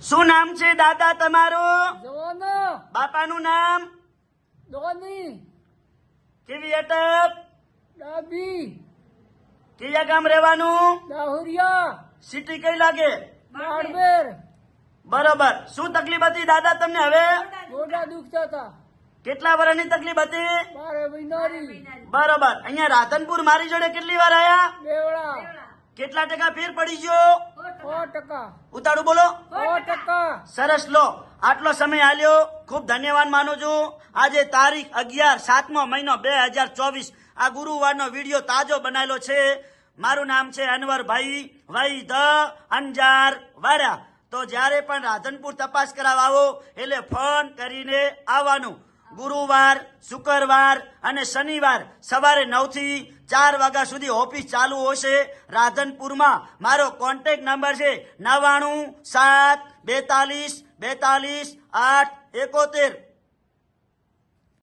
શું નામ છે દાદા તમારું? બાપાનું નામ? ધોની. કેવી અટક? ડાબી. કયા ગામ રહેવાનું? દાહુરિયા. સિટી કઈ લાગે? બાડબેર બરોબર. શું તકલીફ હતી દાદા તમને હવે? ગોડા દુખતા હતા. કેટલા વર્ષની તકલીફ હતી? બરોબર. અહીંયા રાધનપુર મારી જોડે કેટલી વાર આયા? કેટલા ટકા ફેર પડી ગયો? ઉતાળું બોલો. સરસ લો. આટલો સમય આલ્યો. ખૂબ ધન્યવાદ માનું છું. આજે તારીખ અગિયાર સાતમો મહિનો બે હજાર ચોવીસ. આ ગુરુવારનો વીડિયો તાજો બનાવેલો છે. મારું નામ છે અનવરભાઈ વૈ ધ અંજાર વાડા. તો જ્યારે પણ રાધનપુર તપાસ કરાવવા આવો એટલે ફોન કરીને આવવાનું. ગુરુવાર, શુક્રવાર અને શનિવાર સવારે નવથી ચાર વાગ્યા સુધી ઓફિસ ચાલુ હશે. રાધનપુરમાં મારો કોન્ટેક્ટ નંબર છે નવ્વાણું સાત બેતાલીસ બેતાલીસ આઠ એકોતેર.